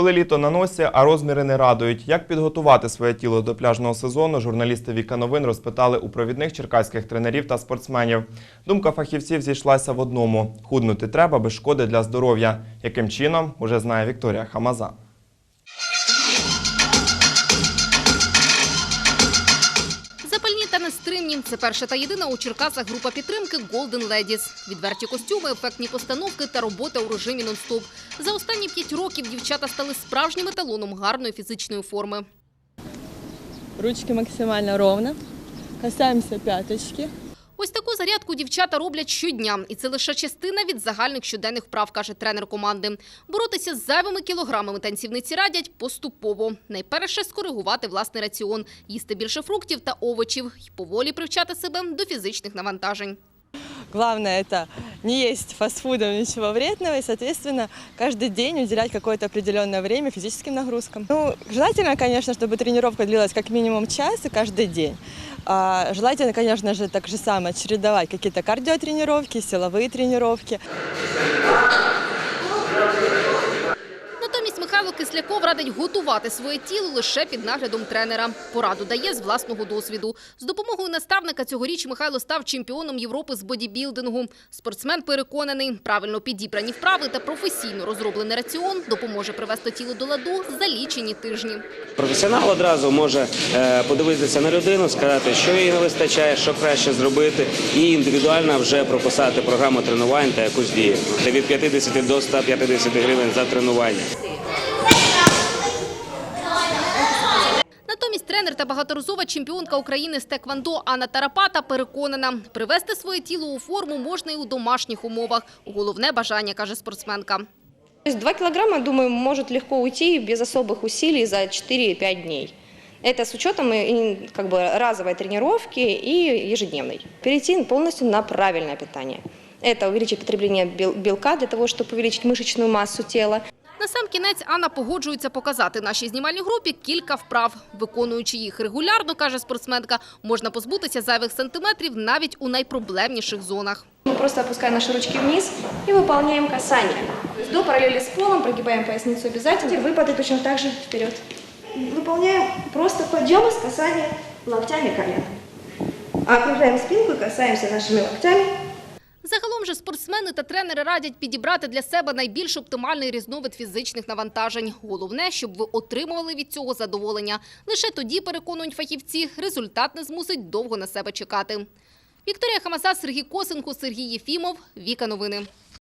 Коли літо на носі, а розміри не радують. Як підготувати своє тіло до пляжного сезону, журналісти Віка Новин розпитали у провідних черкаських тренерів та спортсменів. Думка фахівців зійшлася в одному: худнути треба без шкоди для здоров'я. Яким чином, уже знає Вікторія Хамаза. Нестримні – це перша та єдина у Черкасах група підтримки Golden Ladies. Відверті костюми, ефектні постановки та робота у режимі нон-стоп. За останні п'ять років дівчата стали справжнім еталоном гарної фізичної форми. Ручки максимально ровно. касаємося пяточки. Ось таку зарядку дівчата роблять щодня. І це лише частина від загальних щоденних вправ, каже тренер команди. Боротися з зайвими кілограмами танцівниці радять поступово. Найперше скоригувати власний раціон, їсти більше фруктів та овочів і поволі привчати себе до фізичних навантажень. Главное это не есть фастфудов ничего вредного и, соответственно, каждый день уделять какое-то определенное время физическим нагрузкам. Ну, желательно, конечно, чтобы тренировка длилась как минимум час и каждый день. А желательно, конечно же, так же самое чередовать какие-то кардиотренировки, силовые тренировки. Михайло Кисляков радить готувати своє тіло лише під наглядом тренера. Пораду дає з власного досвіду. З допомогою наставника цьогоріч Михайло став чемпіоном Європи з бодібілдингу. Спортсмен переконаний, правильно підібрані вправи та професійно розроблений раціон допоможе привести тіло до ладу за лічені тижні. Професіонал одразу може е, подивитися на людину, сказати, що їй не вистачає, що краще зробити, і індивідуально вже прописати програму тренувань та якусь дію. Від 50 до 150 гривень за тренування. Натомість тренер та багаторазова чемпіонка України з теквандо Анна Тарапата переконана, привести своє тіло у форму можна і у домашніх умовах. Головне бажання, каже спортсменка. То есть 2 килограмма, думаю, может легко уйти без особых усилий за 4-5 дней. Это с учетом и, как бы, разовой тренировки и ежедневной. Перейти полностью на правильное питание. Это увеличить потребление бел- белка для того, чтобы увеличить мышечную массу тела. На сам кінець Анна погоджується показати нашій знімальній групі кілька вправ. Виконуючи їх регулярно, каже спортсменка, можна позбутися зайвих сантиметрів навіть у найпроблемніших зонах. Мы просто опускаем наши ручки вниз и выполняем касание. То есть до параллели с полом, прогибаем поясницу обязательно. Выпады точно так же вперед. Выполняем просто подъемы с касания локтями колен. Окружаем спинку и касаемся нашими локтями Загалом же спортсмени та тренери радять підібрати для себе найбільш оптимальний різновид фізичних навантажень. Головне, щоб ви отримували від цього задоволення. Лише тоді, переконують фахівці, результат не змусить довго на себе чекати. Вікторія Хамаса, Сергій Косенко, Сергій Єфімов. Віка Новини.